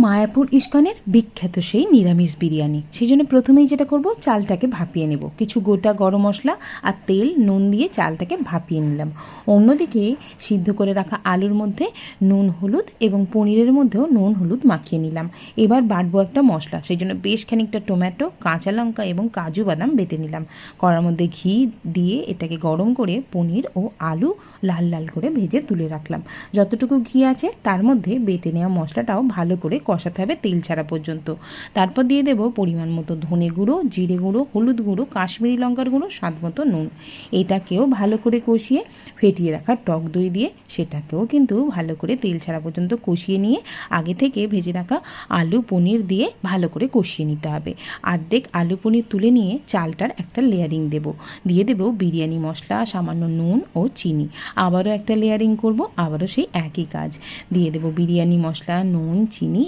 মায়াপুর ইস্কনের বিখ্যাত সেই নিরামিষ বিরিয়ানি। সেই জন্য প্রথমেই যেটা করব, চালটাকে ভাপিয়ে নেব। কিছু গোটা গরম মশলা আর তেল, নুন দিয়ে চালটাকে ভাপিয়ে নিলাম। অন্যদিকে সিদ্ধ করে রাখা আলুর মধ্যে নুন, হলুদ এবং পনিরের মধ্যেও নুন, হলুদ মাখিয়ে নিলাম। এবার বাটবো একটা মশলা। সেই জন্য বেশ খানিকটা টমেটো, কাঁচা লঙ্কা এবং কাজু বাদাম বেটে নিলাম। কড়ার মধ্যে ঘি দিয়ে এটাকে গরম করে পনির ও আলু লাল লাল করে ভেজে তুলে রাখলাম। যতটুকু ঘি আছে, তার মধ্যে বেটে নেওয়া মশলাটাও ভালো করে কষাতে হবে তেল ছাড়া পর্যন্ত। তারপর দিয়ে দেবো পরিমাণ মতো ধনে গুঁড়ো, জিরে গুঁড়ো, হলুদ গুঁড়ো, কাশ্মীরি লঙ্কার গুঁড়ো, স্বাদ মতো নুন। এটাকেও ভালো করে কষিয়ে ফেটিয়ে রাখা টক দই দিয়ে সেটাকেও কিন্তু ভালো করে তেল ছাড়া পর্যন্ত কষিয়ে নিয়ে আগে থেকে ভেজে রাখা আলু পনির দিয়ে ভালো করে কষিয়ে নিতে হবে। আর্ধেক আলু পনির তুলে নিয়ে চালটার একটা লেয়ারিং দেব। দিয়ে দেবো বিরিয়ানি মশলা, সামান্য নুন ও চিনি। আবারও একটা লেয়ারিং করব, আবারও সেই একই কাজ। দিয়ে দেবো বিরিয়ানি মশলা, নুন, চিনি